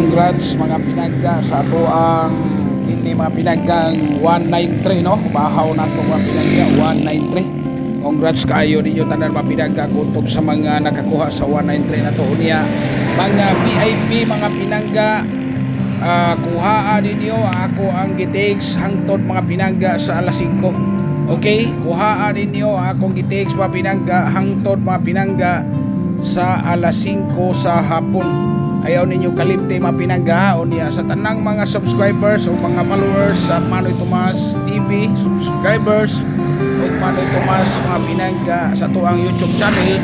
Congrats mga pinagka sa ato ang hindi mga pinagkang 193 no. Bahaw na to mga pinagka 193. Congrats kaayo ninyo tanan mga pinagka kutob sa mga nakakuha sa 193 na to unya. Mga VIP mga pinangga ah, kuhaan ninyo ako ang gitegs hangtod mga pinangga sa alas 5. Okay? Kuhaan ninyo akong gitegs mga pinangga hangtod mga pinangga sa alas 5 sa hapon ayaw ninyo kalimte mapinanggahaon niya sa tanang mga subscribers o mga followers sa Manoy Tomas TV subscribers o Manoy Tomas mga pinangga sa tuang YouTube channel.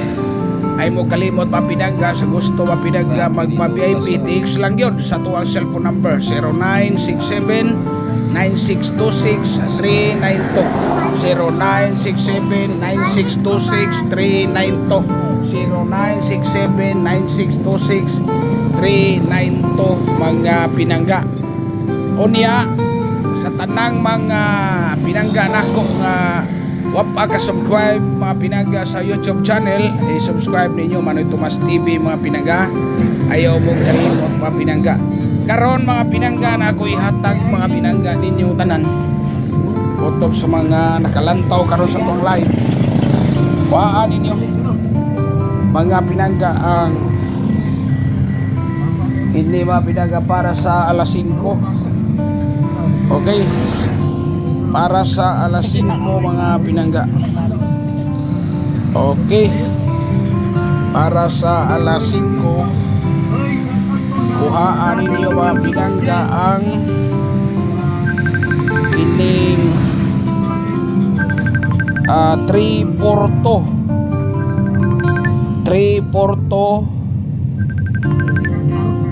Ay mo kalimot mapinangga sa gusto mapinangga magpa VIP thanks lang yun. Sa tuang cellphone number 0967 9626 392 0967 9626 392 0967-9626-392 mga pinangga. Unya sa tanang mga pinangga nako nga wapa ka subscribe mga pinangga sa YouTube channel i-subscribe ninyo Manoy Tomas TV mga pinangga. Ayaw mong kalimot mga pinangga karon mga pinangga na ako ihatag mga pinangga ninyo tanan. Utob sa mga nakalantaw karon sa tong live. Waan ninyo. Mga pinangga ang hindi mga pinangga para sa alas 5 okay? Para sa alas 5 mga pinangga. Okay? Para sa alas 5 kuhaan ninyo mga pinangga ang ining uh, 3 porto 3 porto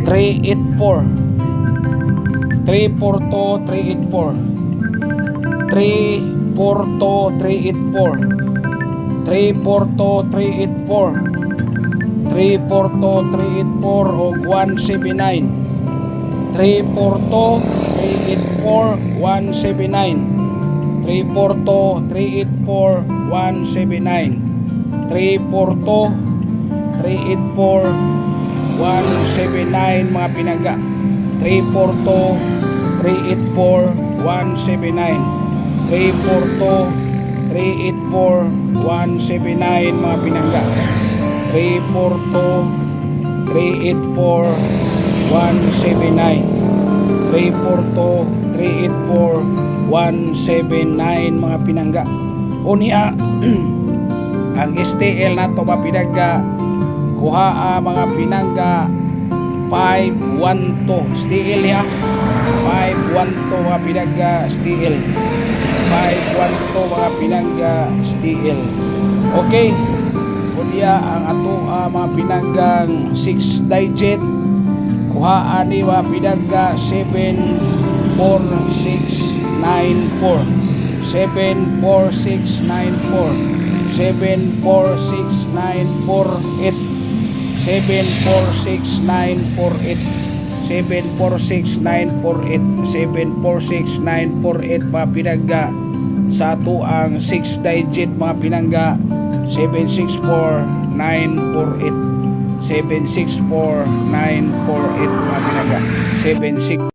384 3 porto 384 3 porto 384 3 porto 384 3 porto 384 o 179 3 porto 384 179 3 porto 384 179 3 porto 384-179 mga pinangga. 342 384-179 342 384-179 mga pinangga 342 384-179 342 384-179 mga pinangga. Unya ang STL na to mga pinangga. Kuha mga pinangga 512 STL ya 512 mga pinangga STL 512 mga pinangga STL okay kunya ang ato ah, mga pinanggang 6 digit. Kuha ani mga pinangga 74694 74694 746948 746948 746948 746948 pa pinangga sa ato ang 6 digit mga pinangga 764948 764948 mga pinangga 76